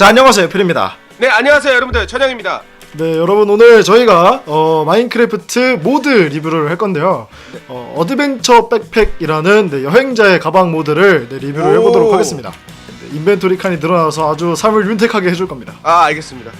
자 안녕하세요. 필입니다. 네 안녕하세요 여러분들. 천영입니다. 네 여러분 오늘 저희가 어, 마인크래프트 모드 리뷰를 할 건데요. 어, 어드벤처 백팩이라는 네, 여행자의 가방 모드를 네, 리뷰를 오. 해보도록 하겠습니다. 네, 인벤토리 칸이 늘어나서 아주 삶을 윤택하게 해줄 겁니다. 아 알겠습니다.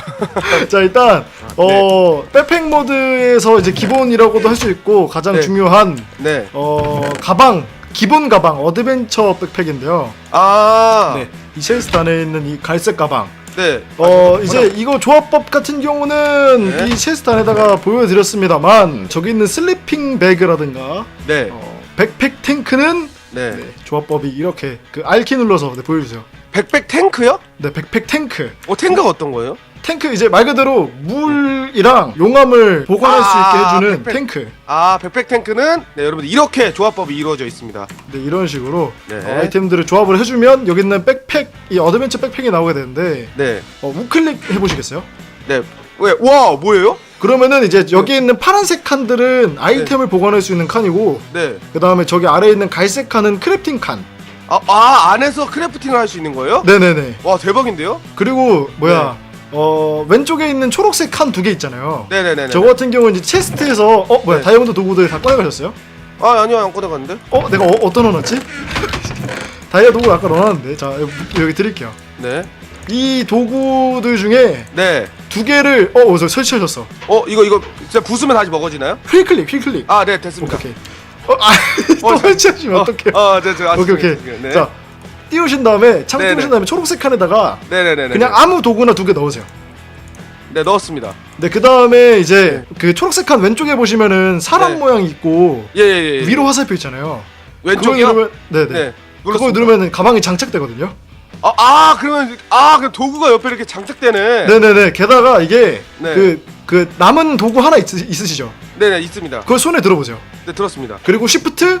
자 일단 어, 백팩 모드에서 이제 기본이라고도 할 수 있고 가장 네. 중요한 네. 어, 가방 기본 가방 어드벤처 백팩인데요. 아. 네, 이 체스트 안에 있는 이 갈색 가방 네. 어 이제 이거 조합법 같은 경우는 네. 이 체스트 안에다가 보여드렸습니다만 저기 있는 슬리핑 배그라든가 네. 어, 백팩 탱크는 네. 네, 조합법이 이렇게 그 R키 눌러서 네, 보여주세요. 백백 탱크요? 네 백팩 탱크 어 탱크가 어떤 거예요? 탱크 이제 말 그대로 물이랑 용암을 보관할 수 있게 아, 해주는 백팩. 탱크 아 백백 탱크는 네 여러분들 이렇게 조합법이 이루어져 있습니다. 네 이런 식으로 네. 어, 아이템들을 조합을 해주면 여기 있는 백팩 이 어드벤처 백팩이 나오게 되는데 네. 어, 우클릭 해보시겠어요? 네. 왜? 와 뭐예요? 그러면은 이제 여기 있는 파란색 칸들은 아이템을 보관할 수 있는 칸이고 네. 그 다음에 저기 아래에 있는 갈색 칸은 크래프팅 칸. 아, 아 안에서 크래프팅을 할 수 있는 거예요? 네네네. 와 대박인데요? 그리고 뭐야 어 왼쪽에 있는 초록색 칸 두 개 있잖아요. 네네네네. 저거 같은 경우는 이제 체스트에서 어 뭐야 네. 다이아몬드 도구들 다 꺼내가셨어요? 아 아니요 안 꺼내 갔는데. 어 내가 어, 어떤 넣어놨지? 다이아 도구 아까 넣어놨는데 자 여기, 여기 드릴게요. 네. 이 도구들 중에 네. 두 개를 어 어서 설치하셨어. 어 이거 이거 진짜 부수면 다시 먹어지나요? 휠클릭 휠클릭. 아 네 됐습니다. 오케이 오케이. 어 아 또 어, 설치하시면 어, 떡해요 어, 네, 저, 오케이 오케이. 네. 자 띄우신 다음에 창 네네. 띄우신 다음에 초록색 칸에다가 네네네네. 그냥 아무 도구나 두 개 넣으세요. 네 넣었습니다. 네, 그 다음에 이제 그 초록색 칸 왼쪽에 보시면은 사람 네. 모양이 있고 예예 예. 위로 화살표 있잖아요. 왼쪽이요? 그거 누르면 네네. 네. 그거 눌렀습니다. 누르면은 가방이 장착되거든요. 아, 아 그러면 아그 도구가 옆에 이렇게 장착되네. 네네네. 게다가 이게 네. 그, 그 남은 도구 하나 있, 있으시죠? 네네 있습니다. 그걸 손에 들어보세요. 네 들었습니다. 그리고 시프트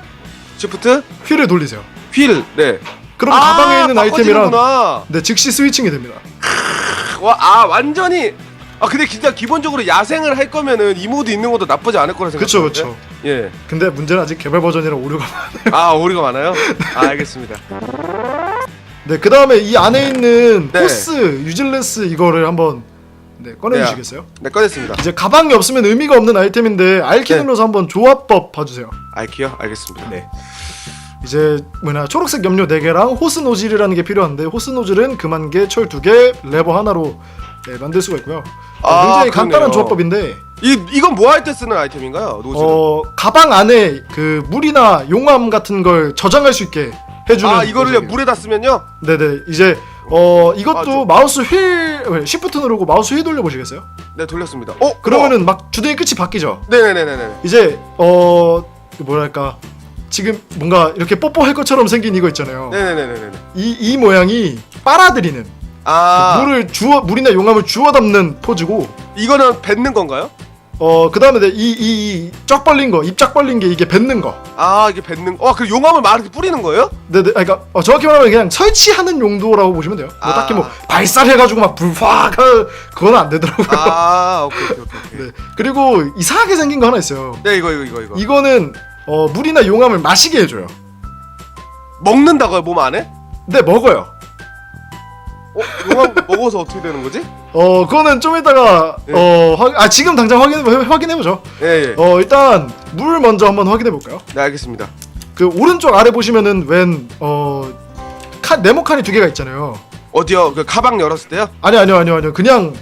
시프트 휠을 돌리세요. 휠 네. 그럼 아, 가방에 있는 아이템이랑 바꿔지는구나. 네 즉시 스위칭이 됩니다. 와, 아 완전히 아 근데 진짜 기본적으로 야생을 할 거면은 이 모드 있는 것도 나쁘지 않을 거라 그쵸 생각하는데. 그쵸. 예. 근데 문제는 아직 개발 버전이라 오류가 많아요. 아 오리가 많아요? 아 알겠습니다. 네, 그 다음에 이 안에 있는 네. 포스 유질레스 이거를 한번 네, 꺼내주시겠어요? 네 꺼냈습니다. 이제 가방이 없으면 의미가 없는 아이템인데 알키 네. 눌러서 한번 조합법 봐주세요. 알키요? 알겠습니다. 네. 이제 뭐냐 초록색 염료 4개랑 호스 노즐이라는 게 필요한데 호스 노즐은 금한 개, 철 2개, 레버 하나로 네, 만들 수가 있고요. 어, 아, 굉장히 그러네요. 간단한 조합법인데 이 이건 뭐 할 때 쓰는 아이템인가요? 노즐. 어, 가방 안에 그 물이나 용암 같은 걸 저장할 수 있게 해주는 아 노즐이에요. 물에다 쓰면요? 네네 이제 어 이것도 아, 저- 마우스 휠 시프트 누르고 마우스 휠 돌려 보시겠어요? 네 돌렸습니다. 어 그러면은 막 주둥이 끝이 바뀌죠. 네네네네네. 이제 어 뭐랄까 지금 뭔가 이렇게 뽀뽀할 것처럼 생긴 이거 있잖아요. 네네네네네. 이, 이 모양이 빨아들이는 아 물을 주워 물이나 용암을 주워 담는 포즈고 이거는 뱉는 건가요? 어 그다음에 이이쫙 벌린 거 입 쫙 벌린 게 이게 뱉는 거. 아 이게 뱉는 와그 용암을 막 이렇게 뿌리는 거예요? 네네 아, 그러니까 어, 정확히 말하면 그냥 설치하는 용도라고 보시면 돼요. 뭐 아. 딱히 뭐 발살해가지고 막 불확 그건 안 되더라고요. 아 오케이 오케이 오케이. 오케이. 네 그리고 이상하게 생긴 거 하나 있어요. 네 이거 이거 이거 이거. 이거는 어 물이나 용암을 마시게 해줘요. 먹는다고요 몸 안에? 근데 먹어요. 어 용암 먹어서 어떻게 되는 거지? 어 그거는 좀 이따가 네. 어 확, 아 지금 당장 확인 확인해 보죠. 예 예. 어 일단 물 먼저 한번 확인해 볼까요? 네 알겠습니다. 그 오른쪽 아래 보시면은 웬어 네모 칸이 두 개가 있잖아요. 어디요? 그 가방 열었을 때요? 아니 아니요 아니요 아니요 그냥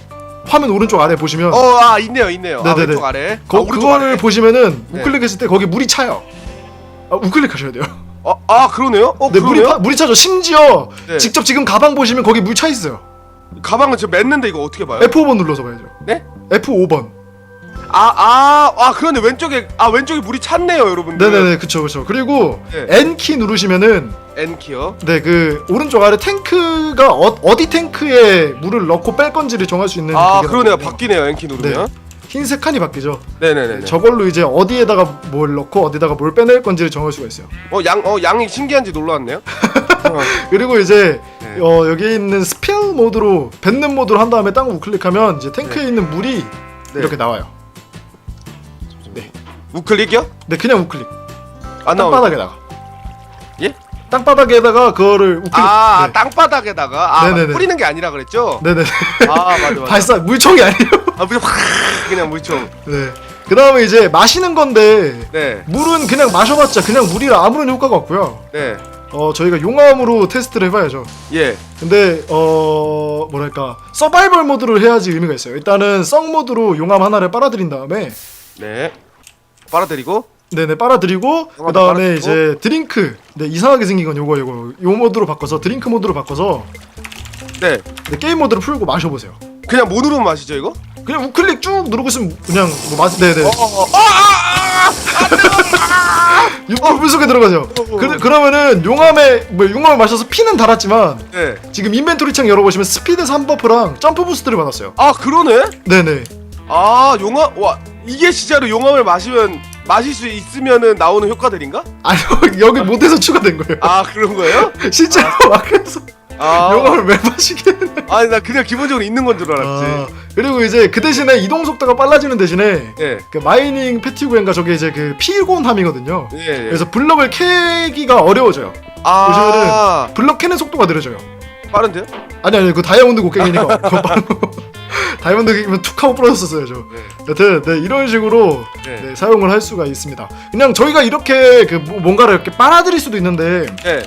화면 오른쪽 아래 보시면 어 아 있네요 있네요. 아 네네네. 왼쪽 아래. 거, 아, 오른쪽 그거를 아래. 보시면은 네. 우클릭했을 때 거기 물이 차요. 아 우클릭하셔야 돼요. 어, 아 그러네요? 어 네 물이 그러네요? 파, 물이 차죠. 심지어 네. 직접 지금 가방 보시면 거기 물 차 있어요. 가방은 지금 맸는데 이거 어떻게 봐요? F5번 눌러서 봐야죠. 네? F5번. 아아아 아, 그런데 왼쪽에 아 왼쪽에 물이 찼네요 여러분들. 네네네 그쵸 그쵸. 그리고 네. N 키 누르시면은 N 키요. 네 그 오른쪽 아래 탱크가 어, 디 탱크에 물을 넣고 뺄 건지를 정할 수 있는 아 그게 그러네요 나오거든요. 바뀌네요 N 키 누르면. 흰색 칸이 바뀌죠. 네. 네네 저걸로 이제 어디에다가 뭘 넣고 어디다가 뭘 빼낼 건지를 정할 수가 있어요. 어 양 어 양이 신기한지 놀라웠네요. 어, 그리고 이제 네. 어, 여기 있는 스펠 모드로 뱉는 모드로 한 다음에 땅 우클릭하면 이제 탱크에 있는 물이 네. 이렇게 나와요. 우클릭이요? 네 그냥 우클릭. 안. 땅바닥에다가. 예? 땅바닥에다가 그거를 우클릭 아 네. 땅바닥에다가 아 네네네. 뿌리는 게 아니라 그랬죠? 네네 아 맞아 맞아. 발사 물총이 아니에요 아 그냥 확 그냥 물총. 네. 그 다음에 이제 마시는 건데 네. 물은 그냥 마셔봤자 그냥 물이라 아무런 효과가 없고요 네. 어 저희가 용암으로 테스트를 해봐야죠 예. 근데 어 뭐랄까 서바이벌 모드로 해야지 의미가 있어요 일단은 썩 모드로 용암 하나를 빨아들인 다음에 네. 빨아들이고 네네 빨아들이고 그 다음에 빨아들이고. 이제 드링크 네 이상하게 생긴 건 요거 요거 요 모드로 바꿔서 드링크 모드로 바꿔서 네. 네, 게임 모드로 풀고 마셔보세요 그냥 뭐 누르면 마시죠 이거? 그냥 우클릭 쭉 누르고 있으면 그냥 뭐 마시 네네 물 속에 들어가죠 어, 어. 그, 그러면은 용암에 뭐 용암을 마셔서 피는 달았지만 네. 지금 인벤토리 창 열어보시면 스피드 3버프랑 점프 부스트를 받았어요 아 그러네. 네네 아 용암 와 이게 진짜로 용암을 마시면 마실 수 있으면은 나오는 효과들인가? 아니 여기 모드에서 추가된 거예요 아 그런 거예요? 실제로 마크에서 아 용암을 왜 마시게 아니 나 그냥 기본적으로 있는 건줄 아, 알았지. 그리고 이제 그 대신에 이동 속도가 빨라지는 대신에 예. 그 마이닝 패티구엔가 저게 이제 그 피곤함이거든요 예. 예. 그래서 블럭을 캐기가 어려워져요 아 블럭 캐는 속도가 느려져요 빠른데요? 아니 아니 그 다이아몬드 곡괭이니까 그거 바로 다이아몬드 곡괭이면 툭 하고 부러졌었어요 저 네. 여튼 네, 이런 식으로 네. 네, 사용을 할 수가 있습니다 그냥 저희가 이렇게 그 뭐- 뭔가를 이렇게 빨아들일 수도 있는데 예.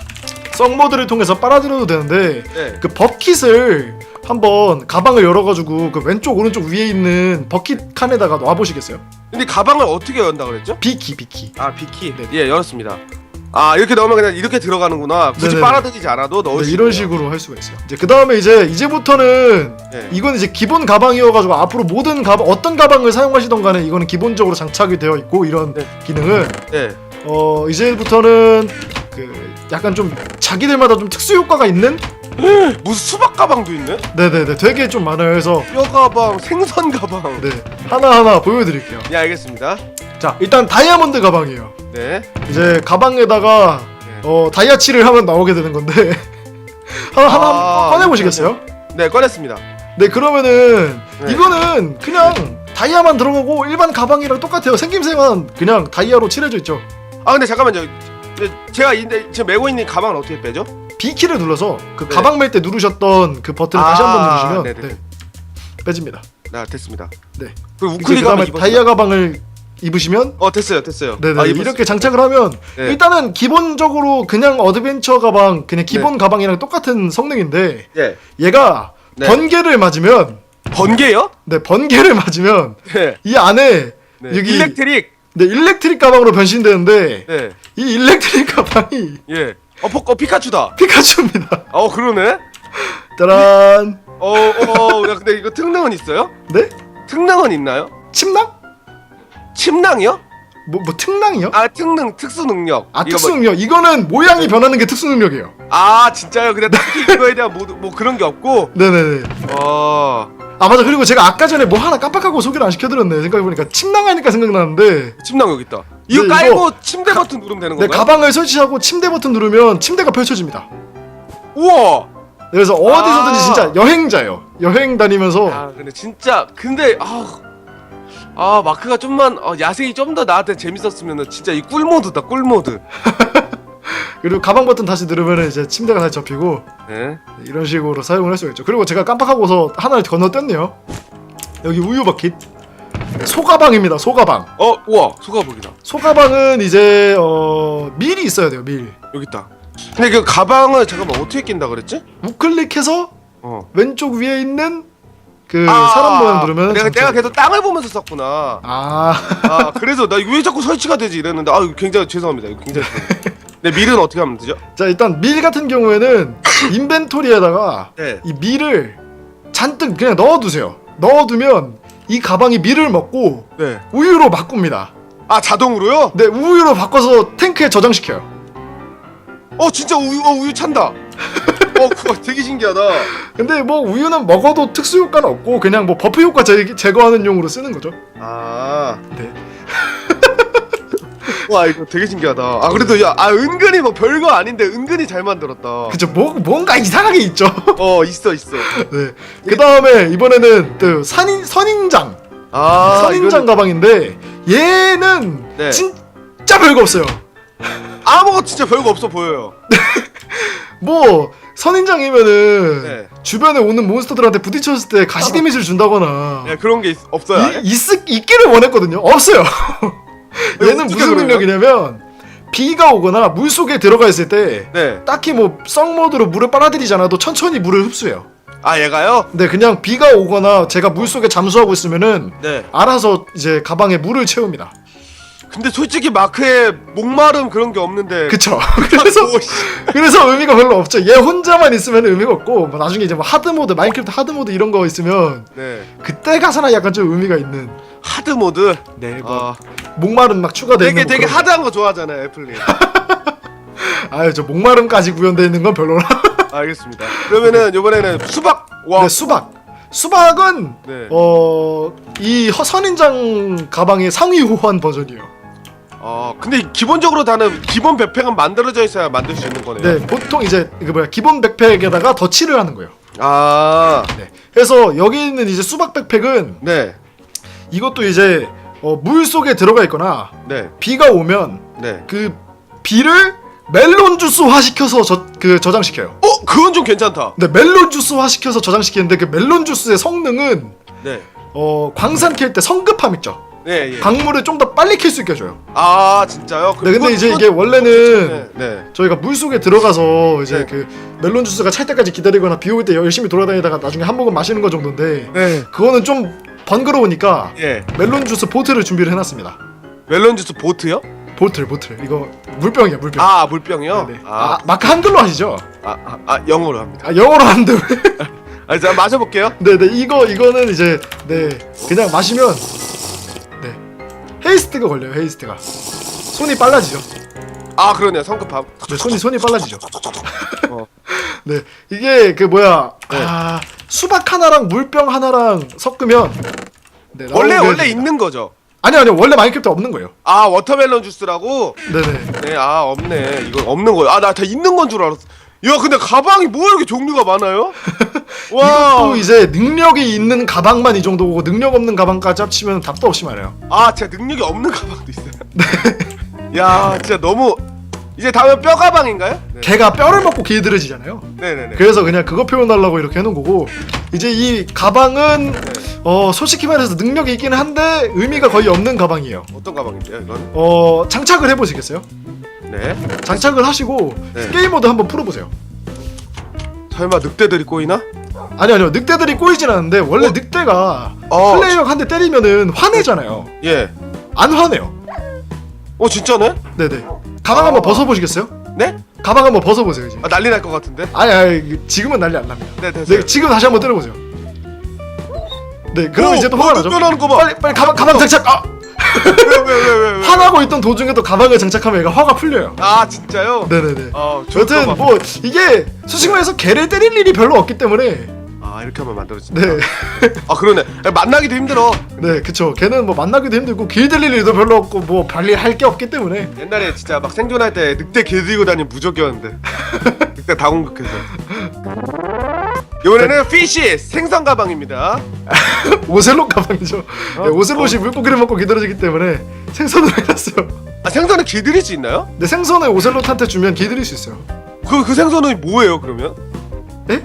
썩 모드를 통해서 빨아들여도 되는데 예. 그 버킷을 한번 가방을 열어가지고 그 왼쪽 오른쪽 위에 있는 버킷 칸에다가 놔보시겠어요? 근데 가방을 어떻게 연다 그랬죠? 비키 비키 아 비키. 네. 예 열었습니다. 아 이렇게 넣으면 그냥 이렇게 들어가는구나. 굳이 네네네. 빨아들이지 않아도 넣을 네, 수 이런 있네요. 식으로 할 수가 있어요. 이제 그 다음에 이제 이제부터는 네. 이건 이제 기본 가방이어가지고 앞으로 모든 가방 어떤 가방을 사용하시던 간에 이거는 기본적으로 장착이 되어 있고 이런 네. 기능은 예. 어 이제부터는 그 약간 좀 자기들마다 좀 특수 효과가 있는 무슨 수박 가방도 있네? 네네네 되게 좀 많아요. 그래서 뼈 가방, 생선 가방. 네 하나 하나 보여드릴게요. 예 알겠습니다. 자 일단 다이아몬드 가방이에요. 네. 이제 가방에다가 네. 어 다이아치를 하면 나오게 되는 건데 하나 하나 아, 한번 꺼내 보시겠어요? 네 꺼냈습니다. 네 그러면은 네. 이거는 그냥 다이아만 들어가고 일반 가방이랑 똑같아요. 생김새만 그냥 다이아로 칠해져 있죠. 아 근데 잠깐만요. 네, 제가 이- 지금 메고 있는 가방은 어떻게 빼죠? B 키를 눌러서 그 네. 가방 멜 때 누르셨던 그 버튼을 아, 다시 한번 누르시면 네네. 네, 빼집니다. 네 됐습니다. 네. 그리고 이제 우클릭 그다음에 하면 다이아 가방을 입으시면 어 됐어요 됐어요. 네네 아, 입었어요. 이렇게 장착을 하면 네. 일단은 기본적으로 그냥 어드벤처 가방 그냥 기본 가방이랑 똑같은 성능인데 예. 얘가 네. 번개를 맞으면 번개요? 네 번개를 맞으면 네. 이 안에 네. 여기 일렉트릭. 네 일렉트릭 가방으로 변신되는데 네. 이 일렉트릭 가방이 예. 어, 포, 어 피카츄다. 피카츄입니다. 어 그러네. 짜란. 어, 어, 야, 근데 이거 특능은 있어요? 네? 특능은 있나요? 침낭? 침낭이요? 뭐, 뭐 특낭이요? 아, 특능, 특수 능력. 아 이거 특수 뭐- 능력. 이거는 모양이 변하는 게 특수 능력이에요. 아, 진짜요? 근데 딱히 이거에 대한 뭐, 뭐 그런 게 없고. 네네네. 어, 아 맞아. 그리고 제가 아까 전에 뭐 하나 깜빡하고 소개를 안 시켜드렸네. 생각해보니까 침낭하니까 생각나는데 침낭 여기 있다. 이거 네, 깔고 이거- 침대 버튼 누르면 되는 네, 건가요? 가방을 설치하고 침대 버튼 누르면 침대가 펼쳐집니다. 우와. 그래서 어디서든지 아. 진짜 여행자예요. 여행 다니면서 아, 근데 진짜 근데 아, 아 마크가 좀만 어, 야생이 좀 더 나한테 재밌었으면 진짜 이 꿀 모드다 꿀 모드. 그리고 가방 버튼 다시 누르면 이제 침대가 다시 접히고 네. 이런 식으로 사용을 할 수가 있죠. 그리고 제가 깜빡하고서 하나를 건너뛰었네요. 여기 우유 버킷. 소가방입니다. 소가방. 어, 우와 소가복이다. 소가방은 이제 어 밀이 있어야 돼요. 밀. 여기 있다. 근데 그 가방을 잠깐만 어떻게 낀다 그랬지? 우클릭해서 어. 왼쪽 위에 있는 그 아, 사람 모양 누르면 내가. 내가 계속 땅을 보면서 썼구나. 아 아 그래서 나왜 자꾸 설치가 되지 이랬는데 아 이거 굉장히 죄송합니다. 이거 굉장히 죄송합니다. 네 밀은 어떻게 하면 되죠? 자 일단 밀 같은 경우에는 인벤토리에다가 네. 이 밀을 잔뜩 그냥 넣어두세요. 넣어두면 이 가방이 밀을 먹고 네. 우유로 바꿉니다. 아 자동으로요? 네 우유로 바꿔서 탱크에 저장시켜요. 어 진짜 우유 어 우유 찬다. 어 그거 되게 신기하다. 근데 뭐 우유는 먹어도 특수 효과는 없고 그냥 뭐 버프 효과 제, 제거하는 용으로 쓰는 거죠. 아. 네. 와 이거 되게 신기하다. 아 그래도 야 아 은근히 뭐 별거 아닌데 은근히 잘 만들었다. 그죠 뭐 뭔가 이상하게 있죠. 어 있어 있어. 네. 그 다음에 이번에는 또 선인 선인장 아 선인장 이거는 가방인데 얘는 네. 진짜 별거 없어요. 아무것도 거 진짜 별거 없어 보여요. 뭐 선인장이면은 네. 주변에 오는 몬스터들한테 부딪혔을 때 가시 데미지를 준다거나 예, 그런 게 있, 없어요. 아예? 이, 있, 있기를 원했거든요. 없어요. 얘는 어떻게 무슨 그래요? 능력이냐면 비가 오거나 물 속에 들어가 있을 때 네. 딱히 뭐 썩모드로 물을 빨아들이지 않아도 천천히 물을 흡수해요. 아 얘가요? 근데 그냥 비가 오거나 제가 물 속에 잠수하고 있으면은 네. 알아서 이제 가방에 물을 채웁니다. 근데 솔직히 마크에 목마름 그런 게 없는데. 그쵸? 그래서 오, 씨. 그래서 의미가 별로 없죠. 얘 혼자만 있으면 의미가 없고 뭐 나중에 이제 뭐 하드 모드, 마인크래프트 하드 모드 이런 거 있으면 네. 그때 가서나 약간 좀 의미가 있는. 하드 모드. 네, 뭐 아, 목마름 막 추가되는. 되게 뭐 되게 하드한 거 좋아하잖아요, 애플이. 거. 아유 저 목마름까지 구현되어 있는 건 별로라. 알겠습니다. 그러면은 이번에는 수박. 와. 네, 수박. 수박은 네. 어이 선인장 가방의 상위 호환 버전이에요. 어, 근데 기본적으로 다는 기본 백팩은 만들어져 있어야 만들 수 있는 거네요. 네, 보통 이제 그 뭐야 기본 백팩에다가 덧칠을 하는 거예요. 아, 네. 그래서 여기 있는 이제 수박 백팩은 네, 이것도 이제 어, 물 속에 들어가 있거나 네, 비가 오면 네. 그 비를 멜론 주스화 시켜서 저, 그 저장시켜요. 어, 그건 좀 괜찮다. 근데 멜론 주스화 시켜서 저장시키는데 그 멜론 주스의 성능은 네, 어, 광산 캘 때 성급함 있죠. 네, 예. 광물을 좀 더 빨리 캘수 있게 해줘요. 아, 진짜요? 네, 근데 이제 이게 원래는 네, 네. 저희가 물 속에 들어가서 이제 네. 그 멜론 주스가 찰 때까지 기다리거나 비 올 때 열심히 돌아다니다가 나중에 한 모금 마시는 거 정도인데 네. 그거는 좀 번거로우니까 예. 멜론 주스 보트를 준비를 해놨습니다. 멜론 주스 보트요? 보틀 보틀 이거 물병이야 물병. 아, 물병이요? 네. 아, 아, 마크 한글로 하시죠? 아, 아, 아, 영어로 합니다. 아 영어로 하는데 왜? 아, 자, 마셔볼게요. 네네 이거 이거는 이제 네 그냥 마시면 네 헤이스트가 걸려요 헤이스트가 손이 빨라지죠. 아, 그러네요. 성급함. 네 손이 손이 빨라지죠. 어. 네 이게 그 뭐야 네. 아 수박 하나랑 물병 하나랑 섞으면 네, 원래 원래 됩니다. 있는 거죠. 아니요 아니요 원래 마인크래프트 없는 거예요. 아, 워터멜론 주스라고. 네네 네, 아, 없네. 이거 없는 거예요. 아, 나 다 있는 건 줄 알았어. 야, 근데 가방이 뭐 이렇게 종류가 많아요? 와. 이것도 이제 능력이 있는 가방만 이 정도고 능력 없는 가방까지 합치면 답도 없이 많아요. 아, 제가 능력이 없는 가방도 있어요. 네. 야, 진짜 너무 이제 다음에 뼈 가방인가요? 네. 개가 뼈를 먹고 길들여지잖아요. 네, 네, 네. 그래서 그냥 그거 표현하려고 이렇게 해놓은 거고 이제 이 가방은 어 솔직히 말해서 능력이 있기는 한데 의미가 거의 없는 가방이에요. 어떤 가방인데요, 이건? 어 장착을 해보시겠어요? 네. 장착을 하시고 네. 게임 모드 한번 풀어보세요. 설마 늑대들이 꼬이나? 아니 아니요 늑대들이 꼬이진 않는데 원래 늑대가 어, 플레이어 한 대 때리면은 화내잖아요. 예. 안 화내요. 어, 진짜네? 네네. 가방 아. 한번 벗어보시겠어요? 네? 가방 한번 벗어보세요 이제. 아, 난리 날 것 같은데. 아니 아니 지금은 난리 안 납니다. 네, 됐어요. 네 지금 다시 한번 때려보세요. 네 그럼 오, 이제 또뭐 화가 나죠. 늑대 나는 거 봐. 빨리 빨리 가방 가방 장착. 아 왜, 왜, 왜, 왜, 왜? 화나고 있던 도중에도 가방을 장착하면 얘가 화가 풀려요. 아, 진짜요? 네네네. 어, 여튼 같- 뭐 이게 말해서 개를 때릴 일이 별로 없기 때문에 아, 이렇게 하면 만들어진다. 네, 아, 그러네. 야, 만나기도 힘들어. 네 그쵸. 걔는 뭐 만나기도 힘들고 길 들릴 일도 별로 없고 뭐 발리 할게 없기 때문에 옛날에 진짜 막 생존할 때 늑대 개 들고 다니는 무적이었는데 늑대 다 공격해서 이번에는 피시 생선 가방입니다 오셀롯 가방이죠. 어? 네, 오셀롯이 물고기를 먹고 기다려지기 때문에 생선을 해놨어요. 아 생선은 길들일 수 있나요? 근데 생선을 오셀롯한테 주면 기들일 수 있어요. 그, 그 생선은 뭐예요 그러면? 에?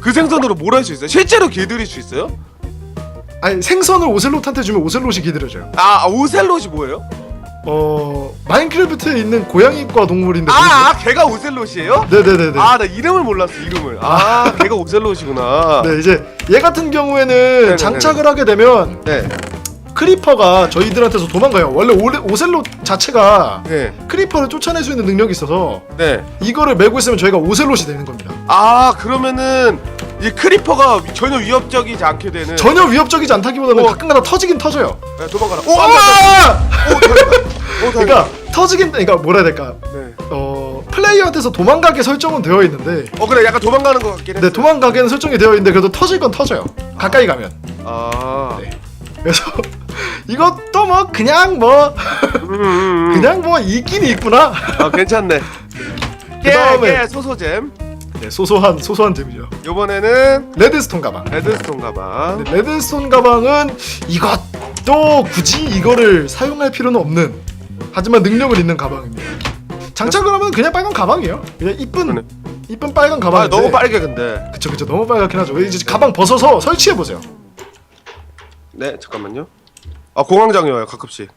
그 생선으로 뭘 할 수 있어요? 실제로 길들일 수 있어요? 아니 생선을 오셀롯한테 주면 오셀롯이 기다려져요. 아, 아 오셀롯이 뭐예요? 어 마인크래프트에 있는 고양이과 동물인데. 아, 아 걔가 오셀롯이에요? 네네네네. 아 나 이름을 몰랐어 이름을 아 걔가 오셀롯이구나 네 이제 얘 같은 경우에는 네네네네. 장착을 하게 되면 네, 크리퍼가 저희들한테서 도망가요. 원래 오레, 오셀롯 자체가 네, 크리퍼를 쫓아낼 수 있는 능력이 있어서 네. 이거를 메고 있으면 저희가 오셀롯이 되는 겁니다. 아 그러면은 이 크리퍼가 전혀 위협적이지 않게 되는 전혀 위협적이지 않다기보다는 어. 가끔가다 터지긴 터져요. 네, 도망가라 오! 아! 오! 다행이다. 오, 다행이다. 그러니까 터지긴 그러니까 뭐라 해야 될까? 네. 어 플레이어한테서 도망가게 설정은 되어 있는데 어 그래 약간 도망가는 것 같긴 해. 네 도망가게는 설정이 되어 있는데 그래도 터질 건 터져요. 가까이 가면. 아. 네. 그래서 이것도 뭐 그냥 뭐 음, 음, 음. 그냥 뭐 있긴 있구나. 아 괜찮네. 그다음에- 깨, 깨 소소잼. 네, 소소한 소소한 재미죠. 요번에는 레드스톤 가방. 레드스톤 가방. 네, 레드스톤 가방은 이것도 굳이 이거를 사용할 필요는 없는 하지만 능력을 있는 가방입니다. 장착을 하면 그냥 빨간 가방이에요. 그냥 이쁜. 이쁜 빨간 가방. 아 너무 빨개 근데. 그쵸 그쵸 너무 빨갛긴 하죠. 이제 가방 벗어서 설치해 보세요. 네 잠깐만요. 아 공황장애 와요 가끔씩.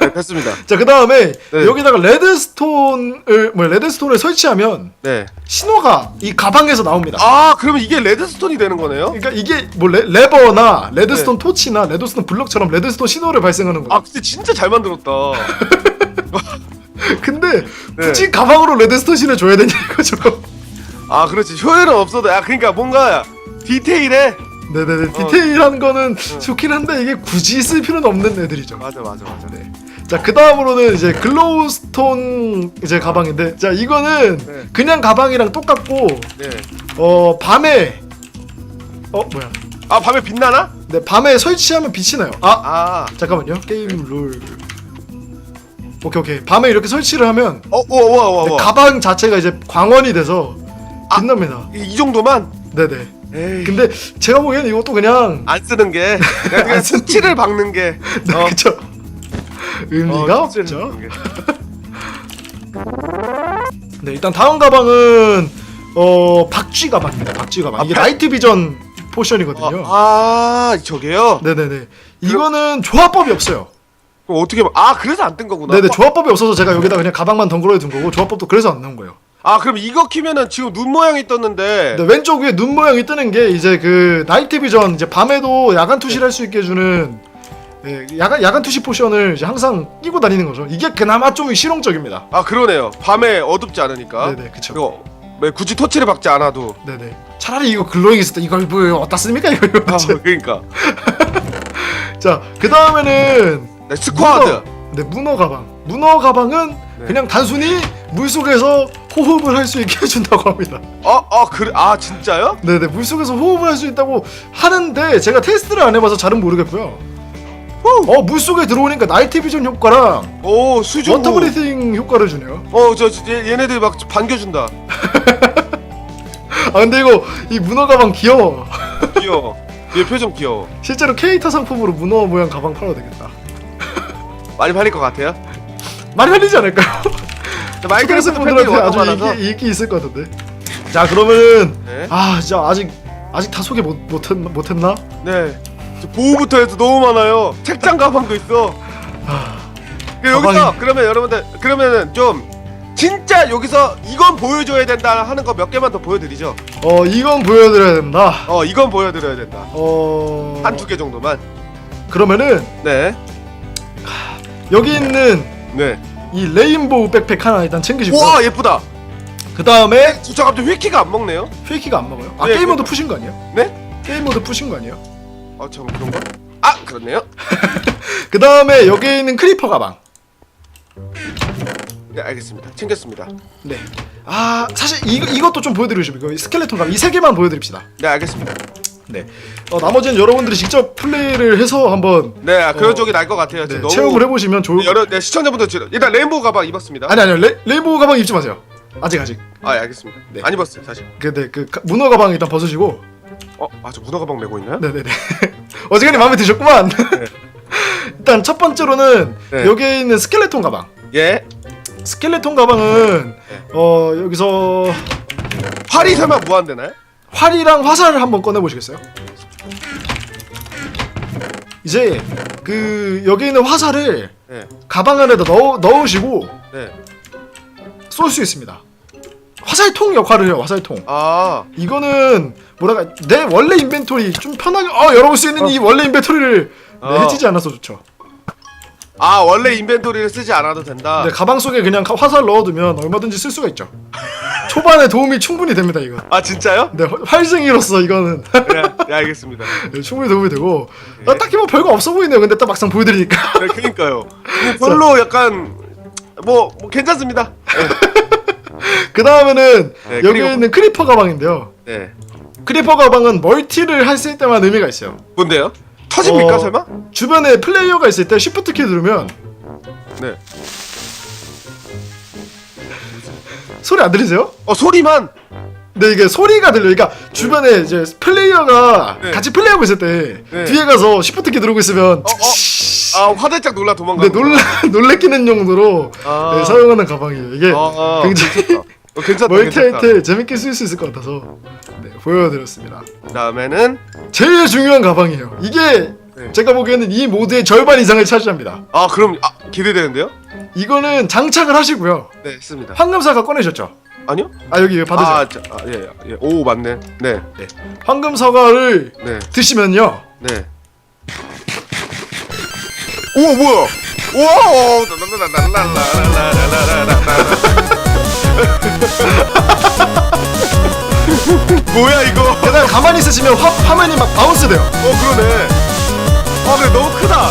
네, 됐습니다. 자 그 다음에 네. 여기다가 레드스톤을 뭐 레드스톤을 설치하면 네. 신호가 이 가방에서 나옵니다. 아 그러면 이게 레드스톤이 되는 거네요? 그러니까 이게 뭐 레, 레버나 네. 레드스톤 토치나 레드스톤 블럭처럼 레드스톤 신호를 발생하는 거예요. 아 근데 진짜 잘 만들었다. 근데 네. 굳이 가방으로 레드스톤 신을 줘야 되냐 이거죠. 아 그렇지 효율은 없어도 아 그러니까 뭔가 디테일에 네네네 어. 디테일한 거는 좋긴 한데 이게 굳이 쓸 필요는 없는 애들이죠. 맞아 맞아 맞아. 네. 자, 그 다음으로는 이제 글로우스톤 이제 가방인데, 자, 이거는 네. 그냥 가방이랑 똑같고, 네. 어, 밤에, 어, 뭐야. 아 밤에 빛나나? 네, 밤에 설치하면 빛이 나요. 아, 아. 잠깐만요. 게임 룰. 오케이, 오케이. 밤에 이렇게 설치를 하면, 어, 와, 와, 와, 네, 와. 가방 자체가 이제 광원이 돼서 빛납니다. 이, 이 정도만? 네네. 에이. 근데 제가 보기엔 이것도 그냥, 안 쓰는 게 그냥, 그냥 수치를 박는 게 네, 어, 그쵸. 의미가 어, 수치를 없죠. 박는 게. 네, 일단 다음 가방은 어 박쥐 가방입니다. 박쥐 가방. 아, 이게 박- 나이트 비전 포션이거든요. 어, 아 저게요? 네네네. 이거는 조합법이 없어요. 그럼 어떻게 봐? 아 그래서 안 뜬 거구나. 네네 조합법이 없어서 제가 여기다 그냥 가방만 덩그러니 둔 거고 조합법도 그래서 안 넣은 거예요. 아 그럼 이거 키면은 지금 눈 모양이 떴는데 네, 왼쪽 위에 눈 모양이 뜨는 게 이제 그 나이트 비전 이제 밤에도 야간 투시를 할 수 있게 해주는 예, 야간 야간 투시 포션을 이제 항상 끼고 다니는 거죠. 이게 그나마 좀 실용적입니다. 아 그러네요. 밤에 어둡지 않으니까. 네네 그쵸. 이거 왜 굳이 토치를 박지 않아도. 네네. 차라리 이거 글로잉 있을 때 이걸 뭐 어디다 씁니까 이거. 아 그러니까. 자 그 다음에 네, 스쿼드. 네, 문어 가방. 문어 가방은 네. 그냥 단순히 물 속에서 호흡을 할 수 있게 해준다고 합니다. 어, 어 그래. 아 진짜요? 네네, 물 속에서 호흡을 할 수 있다고 하는데 제가 테스트를 안 해봐서 잘은 모르겠고요. 어, 물 속에 들어오니까 나이트 비전 효과랑 오 수중. 워터 브리싱 효과를 주네요. 어저 얘네들 막 반겨준다. 아, 근데 이거 이 문어 가방 귀여워. 귀여워. 얘 표정 귀여워. 실제로 케이타 상품으로 문어 모양 가방 팔아도 되겠다. 많이 팔릴 것 같아요. 많이 팔리지 않을까요? 마이크로소프트 팬들이 분들한테 아주 많아서. 인기, 인기 있을 것 같은데. 자, 그러면은 네. 아, 진짜 아직 아직 다 소개 못 못했 못했나? 네. 저 보호부터 해서 너무 많아요. 책장 가방도 있어. 그 여기서 가방이- 그러면 여러분들 그러면은 좀 진짜 여기서 이건 보여줘야 된다 하는 거 몇 개만 더 보여드리죠. 어, 이건 보여드려야 된다. 어 이건 보여드려야 된다. 어, 한 두 개 정도만. 그러면은 네. 여기 있는 네. 이 레인보우 백팩 하나 일단 챙기시고 와 예쁘다. 그 다음에 저 갑자기 휘키가 안 먹네요. 쉐이키가 안 먹어요? 아 네, 게임 그- 모드 푸신 거 아니에요? 네? 게임 모드 푸신 거 아니에요? 어참 그런 거? 아 그렇네요. 그 다음에 여기 있는 크리퍼 가방 네 알겠습니다. 챙겼습니다. 네. 아 사실 이, 이것도 좀 보여드리고 싶어요 이거 스켈레톤 가방 이 세 개만 보여드립시다 네 알겠습니다. 네 어, 나머지는 여러분들이 직접 플레이를 해서 한번 네 아, 그런 어, 쪽이 날 것 같아요. 네, 지금 너무 체험을 해보시면 좋을 네, 여러 네, 시청자분들 지금 일단 레인보우 가방 입었습니다. 아니 아니요 레, 레인보우 가방 입지 마세요 아직 아직 아 예, 알겠습니다. 네. 안 입었어요 사실. 근데 그 가- 문어 가방 일단 벗으시고 어 맞아 문어 가방 메고 있나요? 네네네 어지간히 마음에 드셨구만 일단 첫 번째로는 네. 여기에 있는 스켈레톤 가방 예. 스켈레톤 가방은 네. 어 여기서 활이 설마 무한되나요? 활이랑 화살을 한번 꺼내 보시겠어요? 이제 그 여기 있는 화살을 네. 가방 안에다 넣어 넣으시고 네. 쏠 수 있습니다. 화살통 역할을 해요. 화살통. 아 이거는 뭐랄까 내 원래 인벤토리 좀 편하게 어 열어볼 수 있는 이 원래 인벤토리를 네, 어. 해지지 않아서 좋죠. 아 원래 인벤토리를 쓰지 않아도 된다. 네, 가방 속에 그냥 가- 화살 넣어두면 얼마든지 쓸 수가 있죠. 초반에 도움이 충분히 됩니다. 이거. 아 진짜요? 네, 활- 활쟁이로서 이거는 네, 네 알겠습니다. 네, 충분히 도움이 되고 아, 딱히 뭐 별거 없어 보이네요. 근데 딱 막상 보여드리니까 네, 그러니까요. 근데 별로 약간 뭐, 뭐 괜찮습니다. 그 다음에는 네, 여기 그리고- 있는 크리퍼 가방인데요. 네. 크리퍼 가방은 멀티를 했을 때만 의미가 있어요. 뭔데요? 터집니까 어, 설마? 주변에 플레이어가 있을 때 쉬프트 키 누르면 네. 소리 안 들리세요? 어 소리만. 근데 이게 소리가 들려. 그러니까 주변에 이제 플레이어가 네. 같이 플레이하고 있을 때 네. 뒤에 가서 시프트 키 누르고 있으면 어, 어. 아 화들짝 놀라 도망가. 네, 놀라 놀래키는 용도로 아. 네, 사용하는 가방이에요. 이게 아, 아, 굉장히 괜찮다. 어, 때 재밌게 쓸 수 있을 것 같아서 네, 보여드렸습니다. 그다음에는 제일 중요한 가방이에요. 이게 네. 제가 보기에는 이 모드의 절반 이상을 차지합니다. 아 그럼 아, 기대되는데요? 이거는 장착을 하시고요. 네, 했습니다. 황금사과 꺼내셨죠? 아니요? 아 여기 받으세요. 아, 저, 아, 예, 예. 오, 맞네. 네, 황금 사과를 네, 드시면요. 네. 오, 뭐야? 우와! 뭐야 이거? 게다가 가만히 있으시면 화, 화면이 막 바운스 돼요. 어 그러네. 아 근데 너무 크다.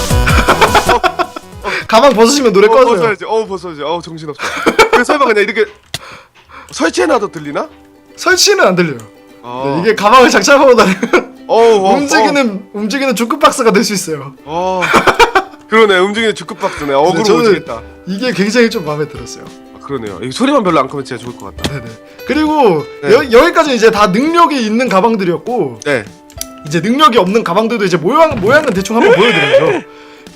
가방 벗으시면 노래 어, 꺼져요. 벗어야지. 어 벗어야지. 어 정신 없어. 그 설마 그냥 이렇게 설치해놔도 들리나? 설치는 안 들려요. 아. 네, 이게 가방을 장착하고 다니면 어우, 어, 움직이는 움직이는 주크 박스가 될 수 있어요. 어. 그러네 움직이는 주크박스네. 어그로 저는- 오지겠다. 이게 굉장히 좀 마음에 들었어요. 아, 그러네요. 이 소리만 별로 안 크면 진짜 좋을 것 같다. 네네. 그리고 네. 여, 여기까지 이제 다 능력이 있는 가방들이었고 네. 이제 능력이 없는 가방들도 이제 모양 모양은 대충 한번 보여드려야죠.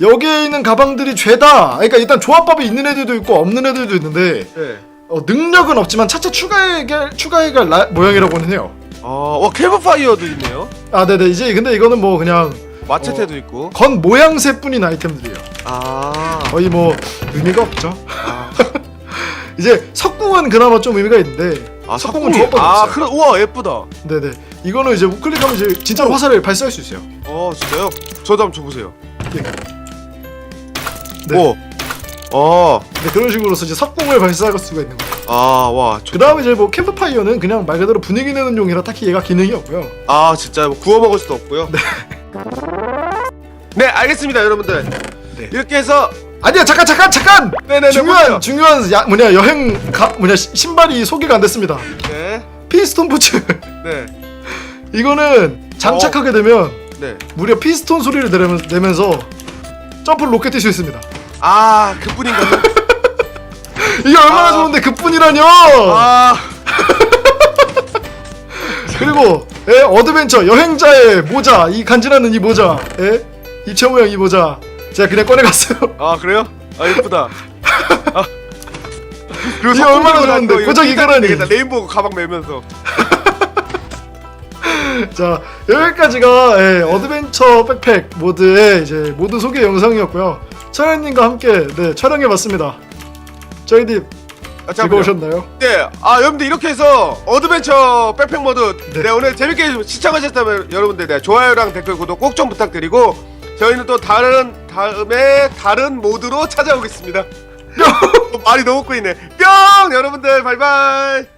여기에 있는 가방들이 죄다. 그러니까 일단 조합법이 있는 애들도 있고 없는 애들도 있는데 네. 어, 능력은 없지만 차차 추가해갈 추가해갈 라- 모양이라고는 해요. 어, 와 캠프파이어도 있네요. 아 네네 이제 근데 이거는 뭐 그냥 마체테도 있고. 건 모양새뿐인 아이템들이에요. 아. 거의 뭐 의미가 없죠. 아, 이제 석궁은 그나마 좀 의미가 있는데 아 석궁은 석궁이. 조합법이 아, 없어요. 그래. 우와 예쁘다. 네네 이거는 이제 우클릭하면 이제 진짜로 화살을 발사할 수 있어요. 어 진짜요? 저도 한번 줘보세요. 예. 네. 오. 어. 네, 그런 식으로서 이제 석궁을 발사할 수가 있는 거예요. 아 와. 그 다음에 이제 뭐 캠프파이어는 그냥 말 그대로 분위기 내는 용이라 딱히 얘가 기능이 없고요. 아 진짜 뭐 구워 먹을 수도 없고요. 네. 네 알겠습니다 여러분들. 네. 이렇게 해서 아니야 잠깐 잠깐 잠깐 네네네 중요한 보세요. 중요한 야, 뭐냐 여행 가 뭐냐 시- 신발이 소개가 안 됐습니다. 네. 피스톤 부츠 네. 이거는 장착하게 되면 네. 무려 피스톤 소리를 내면서, 내면서 점프 로켓 뛸 수 있습니다. 아 그뿐인가요? 이게 얼마나 아. 좋은데 그뿐이라뇨. 아. 그리고 예, 어드벤처 여행자의 모자 이 간지나는 이 모자 예? 입체 모양 이 모자 제가 그냥 꺼내갔어요. 아 그래요? 아 예쁘다. 아. 그리고 이게 얼마나 이거 고작 이거라니. 레인보우 가방 매면서. 자 여기까지가 예, 어드벤처 백팩 모드의 이제 모드 소개 영상이었고요. 철현님과 함께 네, 촬영해봤습니다. 저희님 아, 잠깐만요. 즐거우셨나요? 네, 아 여러분들 이렇게 해서 어드벤처 백팩 모드 네. 네. 오늘 재밌게 시청하셨다면 여러분들 네, 좋아요랑 댓글 구독 꼭 좀 부탁드리고 저희는 또 다른 다음에 다른 모드로 찾아오겠습니다. 뿅 말이 너무 꼬이네. 뿅 여러분들 바이바이.